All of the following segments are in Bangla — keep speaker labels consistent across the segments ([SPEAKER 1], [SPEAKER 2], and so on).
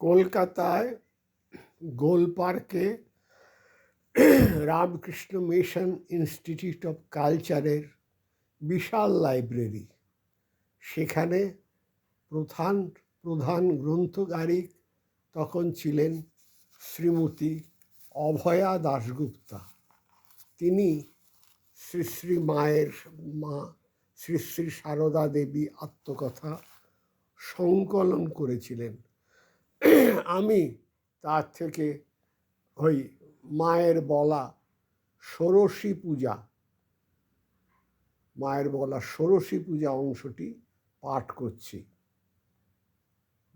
[SPEAKER 1] কলকাতায় গোল পার্কে রামকৃষ্ণ মিশন ইনস্টিটিউট অফ কালচারের বিশাল লাইব্রেরি। সেখানে প্রধান প্রধান গ্রন্থগারিক তখন ছিলেন শ্রীমতী অভয়া দাশগুপ্তা। তিনি শ্রী শ্রী মায়ের মা, শ্রী শ্রী সারদা দেবী আত্মকথা সংকলন করেছিলেন। আমি তার থেকে ওই মায়ের বলা ষোড়শী পূজা, মায়ের বলা ষোড়শী পূজা অংশটি পাঠ করছি।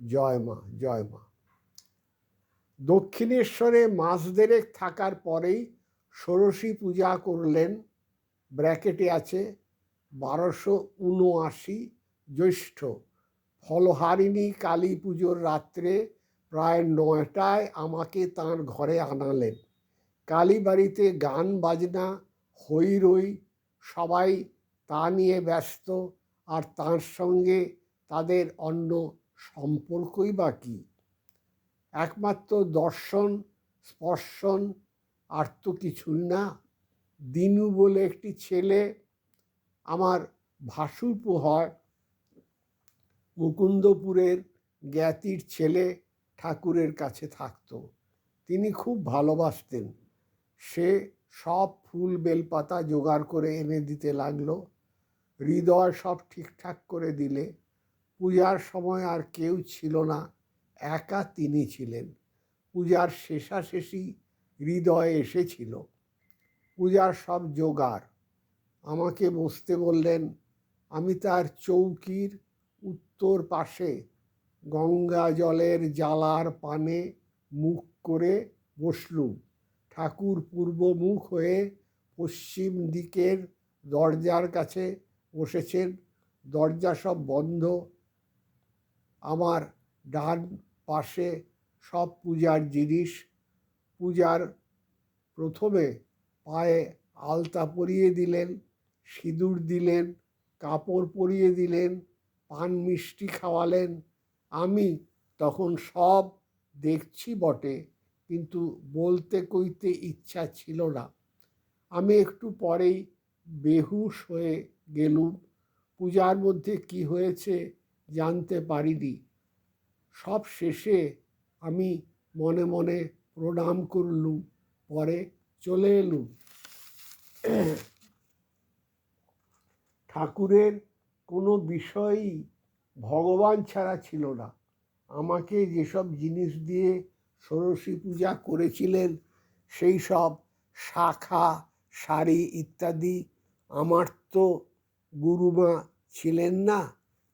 [SPEAKER 1] জয় মা জয় মা। দক্ষিণেশ্বরে মাস দেড়েক থাকার পরেই ষোড়শী পূজা করলেন, ব্র্যাকেটে আছে বারোশো উনআশি জ্যৈষ্ঠ ফলহারিণী কালী পুজোর রাত্রে প্রায় নয়টায় আমাকে তার ঘরে আনালেন। কালীবাড়িতে গান, বাজনা হই রই সবাই তা নিয়ে ব্যস্ত, আর তার সঙ্গে তাদের অন্য সম্পর্কই বা কী? একমাত্র দর্শন, স্পর্শন, আর তো কিছুই না। দিনু বলে একটি ছেলে, আমার ভাসুরপো হয়, মুকুন্দপুরের জ্ঞাতির ছেলে ঠাকুরের কাছে থাকতো। তিনি খুব ভালোবাসতেন। সে সব ফুল বেলপাতা জোগাড় করে এনে দিতে লাগল। হৃদয় সব ঠিকঠাক করে দিলে। পূজার সময় আর কেউ ছিল না, একা তিনি ছিলেন। পূজার শেষাশেষি হৃদয়ে এসেছিল। পূজার সব জোগাড়। আমাকে বসতে বললেন, আমি তার চৌকির উত্তর পাশে গঙ্গা জলের জ্বালার পানে মুখ করে বসলুম। ঠাকুর পূর্বমুখ হয়ে পশ্চিম দিকের দরজার কাছে বসেছেন। দরজা সব বন্ধ। আমার ডান পাশে সব পূজার জিনিস। পূজার প্রথমে পায়ে আলতা পরিয়ে দিলেন, সিঁদুর দিলেন, কাপড় পরিয়ে দিলেন, পান মিষ্টি খাওয়ালেন আমি তখন সব দেখছি বটে, কিন্তু বলতে কইতে ইচ্ছা ছিল না। আমি একটু পরেই বেহুশ হয়ে গেলুম। পূজার মধ্যে কি হয়েছে জানতে পারিনি। সব শেষে আমি মনে মনে প্রণাম করলুম, পরে চলে এলুম। ঠাকুরের কোনো বিষয়ই ভগবান ছাড়া ছিল না। আমাকে যেসব জিনিস দিয়ে ষোড়শী পূজা করেছিলেন, সেই সব শাখা, শাড়ি ইত্যাদি আমার তো গুরুমা ছিলেন না।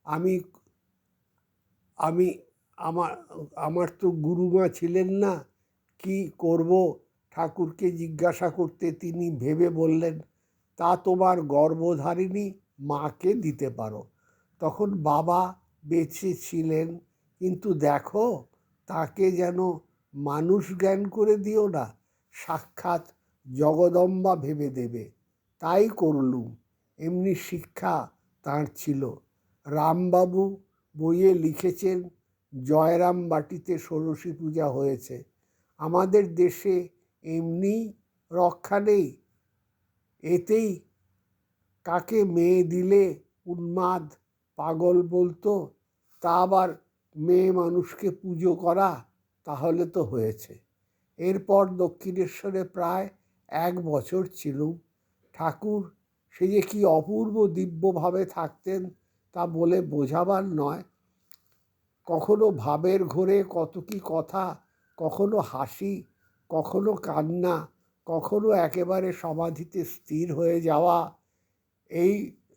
[SPEAKER 1] আমি আমি, আমার আমার তো গুরুমা ছিলেন না। কি করব? ঠাকুরকে জিজ্ঞাসা করতে তিনি ভেবে বললেন, তা তোমার গর্ভধারিণী মাকে দিতে পারো। তখন বাবা বেঁচে ছিলেন, কিন্তু দেখো তাকে যেন মানুষ জ্ঞান করে দিও না, সাক্ষাৎ জগদম্বা ভেবে দেবে। তাই করলুম, এমনি শিক্ষা তার ছিল। রামবাবু বইয়ে লিখেছেন, জয়রাম বাটিতে ষোড়শী পূজা হয়েছে। আমাদের দেশে এমনি রক্ষা নেই। এতেই কাকে মেয়ে দিলে উন্মাদ পাগল বলতো, তা আবার মেয়ে মানুষকে পুজো করা? তাহলে তো হয়েছে। এরপর দক্ষিণেশ্বরে প্রায় এক বছর ছিলুম ঠাকুর সে যে কি অপূর্ব দিব্যভাবে থাকতেন তা বলে বোঝাবার নয়। কখনো ভাবের ঘোরে কত কি কথা, কখনো হাসি, কখনো কান্না, কখনো একেবারে সমাধিতে স্থির হয়ে যাওয়া, এই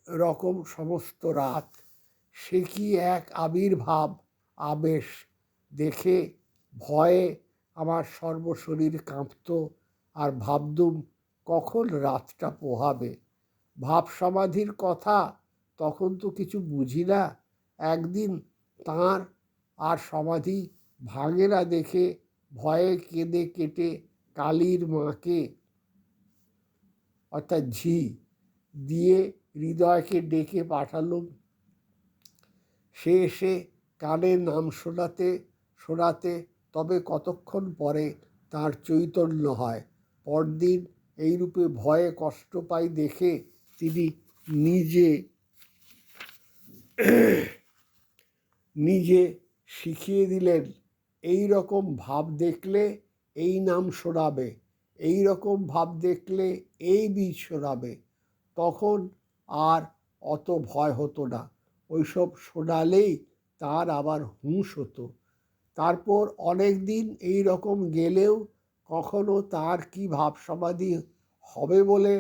[SPEAKER 1] রকম সমস্ত রাত। সে কি এক আবির্ভাব, আবেশ? দেখে ভয়ে আমার সর্বশরীর কাঁপত আর ভাবদুম কখন রাতটা পোহাবে? ভাব সমাধির কথা তখন তো কিছু বুঝি না। একদিন তাঁর আর সমাধি ভাঙে না দেখে ভয়ে কেঁদে কেটে কালীর মাকে, অর্থাৎ ঝি, দিয়ে হৃদয়কে ডেকে পাঠালুম সে এসে কানে নাম শোনাতে শোনাতে, তবে কতক্ষণ পরে তার চৈতন্য হয়। পরদিন এইরূপে ভয়ে কষ্ট পাই দেখে তিনি নিজে নিজে শিখিয়ে দিলেন এই রকম ভাব দেখলে এই নাম শোনাবে এই রকম ভাব দেখলে এই বীজ শোনাবে, তখন আর অত ভয় হতো না। ওইসব শোনালেই তার আবার হুঁশ হতো। তারপর অনেক দিন এই রকম গেলেও কখনো তার কি ভাব সমাধি হবে বলে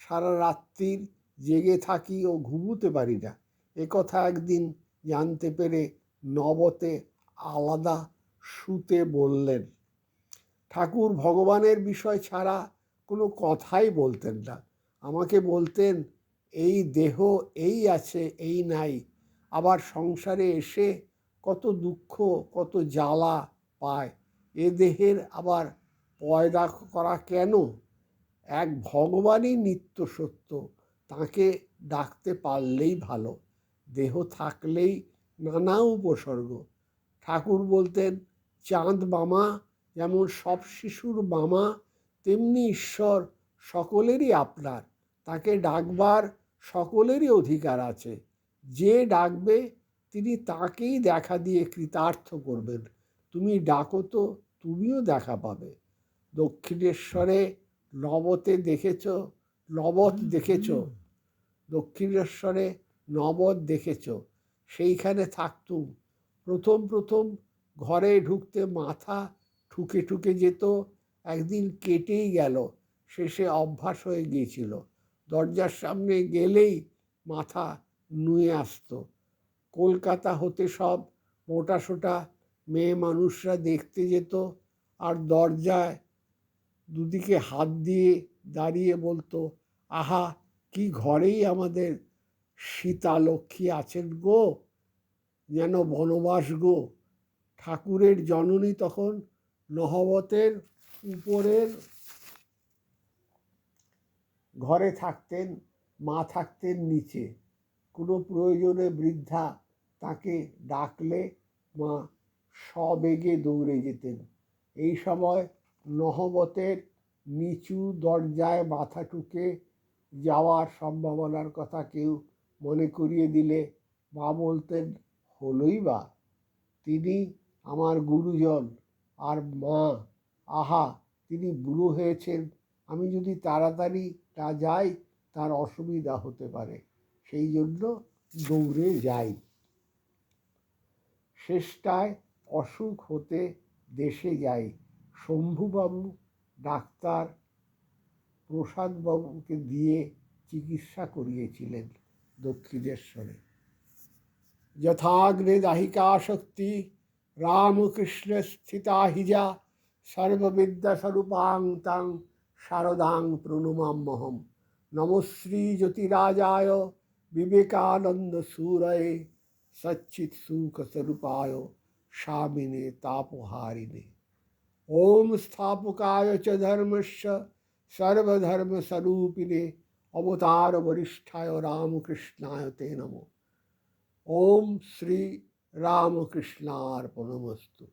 [SPEAKER 1] সারা রাত্রির জেগে থাকি ও ঘুমোতে পারি না। একথা একদিন জানতে পেরে নবতে আলাদা শুতে বললেন, ঠাকুর, ভগবানের বিষয় ছাড়া কোনো কথাই বলতেন না। আমাকে বলতেন, এই দেহ এই আছে, এই নাই। আবার সংসারে এসে কত দুঃখ, কত জ্বালা পায়। এ দেহের আবার পয়দা করা কেন? এক ভগবানই নিত্য সত্য, তাকে ডাকতে পারলেই ভালো। দেহ থাকলেই নানা উপসর্গ। ঠাকুর বলতেন, চাঁদ মামা যেমন সব শিশুর মামা তেমনি ঈশ্বর সকলেরই আপনার। তাকে ডাকবার সকলেরই অধিকার আছে। যে ডাকবে তিনি তাকেই দেখা দিয়ে কৃতার্থ করবেন। তুমি ডাকো তো তুমিও দেখা পাবে। দক্ষিণেশ্বরে নবতে দেখেছ নবত দেখেছ। দক্ষিণেশ্বরে নবদ দেখেছ। সেইখানে থাকতুম প্রথম প্রথম ঘরে ঢুকতে মাথা ঠুকে ঠুকে যেত। একদিন কেটেই গেল। শেষে অভ্যাস হয়ে গিয়েছিল। দরজার সামনে গেলেই মাথা নুয়ে আসতো। কলকাতা হতে সব মোটা সোটা মেয়ে মানুষরা দেখতে যেত আর দরজায় দুদিকে হাত দিয়ে দাঁড়িয়ে বলতো, আহা, কি ঘরেই আমাদের সীতা লক্ষ্মী আছেন গো? যেন বনবাস গো। ঠাকুরের জননী তখন নহবতের উপরের ঘরে থাকতেন, মা থাকতেন নিচে। কোনো প্রয়োজনে বৃদ্ধা তাকে ডাকলে মা সবেগে দৌড়ে যেতেন। এই সময় নহবতের নিচু দরজায় মাথা টুকে যাওয়ার সম্ভাবনার কথা কেউ মনে করিয়ে দিলে মা বলতেন, হলোই বা, তিনি আমার গুরুজন, আর মা, আহা, তিনি বুড়ো হয়েছেন। আমি যদি তাড়াতাড়ি না যাই, তার অসুবিধা হতে পারে। সেই জন্য দৌড়ে যাই। শেষটায় অসুখ হতে দেশে যাই। শম্ভুবাবু, ডাক্তার, প্রসাদবাবুকে দিয়ে চিকিৎসা করিয়েছিলেন দক্ষিণেশ্বরে। যথাগ্নে দাহিকা শক্তি রামকৃষ্ণ স্থিতা হিজা সর্ববিদ্যা স্বরূপাং তাং শারদাং প্রণমাম্যহম নমশ্রী জ্যোতিরাজায় বিবেকানন্দ সুরয়ে সচ্চিৎ সুখ স্বরূপায় স্বামিনে তাপহারিণে। ওম স্থাপকায় চ ধর্মস্য সর্বধর্মস্বরূপিণে অবতার বরিষ্ঠায় রামকৃষ্ণায় তে নমো। ওম শ্রী রামকৃষ্ণার্পণমস্তু।